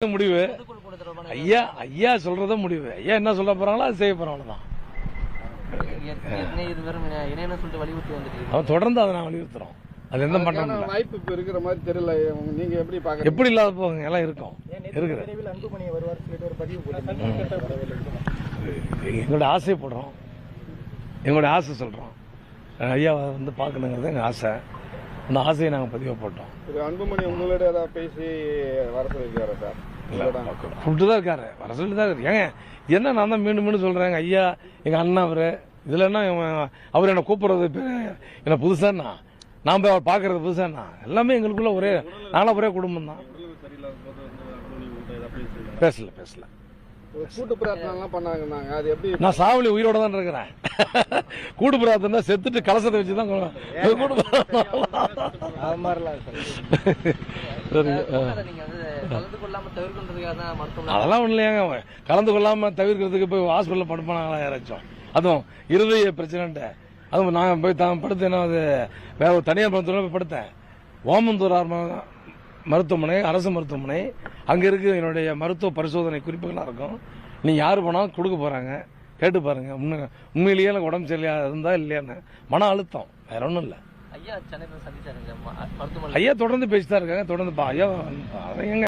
முடிவு. ஐயா ஐயா சொல்றத முடிவு. ஐயா என்ன சொல்ல போறாங்களோ அது செய்ய போறாங்க தான் ஏற்கனவே இருவரும் இணை- இணையன்னு சொல்லிட்டு வலியுறுத்தி வந்துட்டு அவன் தொடர்ந்து அதை நான் வலியுறுத்துறோம். அது எந்த பண்றோம் வாய்ப்பு இப்ப இருக்கிற மாதிரி தெரியல நீங்க எப்படி பாக்குறீங்க எப்படி இல்லாத போங்க எல்லாம் இருக்கும். போட்டிருந்தீங்க. எங்களோட ஆசைப்படுறோம் எங்களோட ஆசை சொல்றோம். ஐயா வந்து பார்க்கணுங்கிறது எங்க ஆசை. அந்த ஆசையை நாங்கள் பதிவு போட்டோம் அன்புமணி உங்களோட பேசி வர சொல்லியிருக்காரா சார்? கூப்பிட்டு தான் இருக்காரு. வர சொல்லி தான் இருக்கு ஏங்க என்ன நான் தான் மீண்டும் மீண்டும் சொல்றேங்க? ஐயா எங்க அண்ணா அவரு இதுல என்ன அவர் என்ன கூப்பிடுறது என்ன புதுசாண்ணா நான் போய் அவர் பார்க்கறது புதுசாண்ணா எல்லாமே எங்களுக்குள்ள ஒரே நானும் ஒரே குடும்பம் தான் பேசல பேசல. கூட்டு பிரார்த்தனை எல்லாம் பண்ணாங்கன்னாங்க. அது எப்படி? நான் சாவலி உயிரோட தான் இருக்கிறேன். கூட்டு பிரார்த்தனை செத்துட்டு கலசத்தை வச்சு தான் கூட்டு அது மாதிரிலாம் அதெல்லாம் ஒன்றும் இல்லையாங்க. கலந்து கொள்ளாம தவிர்க்கிறதுக்கு போய் ஹாஸ்பிட்டலில் படுப்பானாங்களா யாராச்சும்? அதுவும் இருதய பிரச்சனைன்ட்டு. அதுவும் நான் போய் தான் படுத்து என்ன அது வேற ஒரு தனியார் மருத்துவமனை போய் படுத்தேன். ஓமந்தூர் ஆரம்ப- மருத்துவமனை அரசு மருத்துவமனை. அங்கே இருக்கு என்னுடைய மருத்துவ பரிசோதனை குறிப்புகளாக இருக்கும். நீ யார் போனாலும் கொடுக்க போகிறாங்க கேட்டு பாருங்க. உண்மை உண்மையிலேயே எனக்கு உடம்பு சரியில்லையா இருந்தா இல்லையான்னு. மன அழுத்தம். வேற ஒன்றும் இல்லை. ஐயா ஐயா தொடர்ந்து பேசிட்டு தான் இருக்காங்க. தொடர்ந்து ஐயா எங்க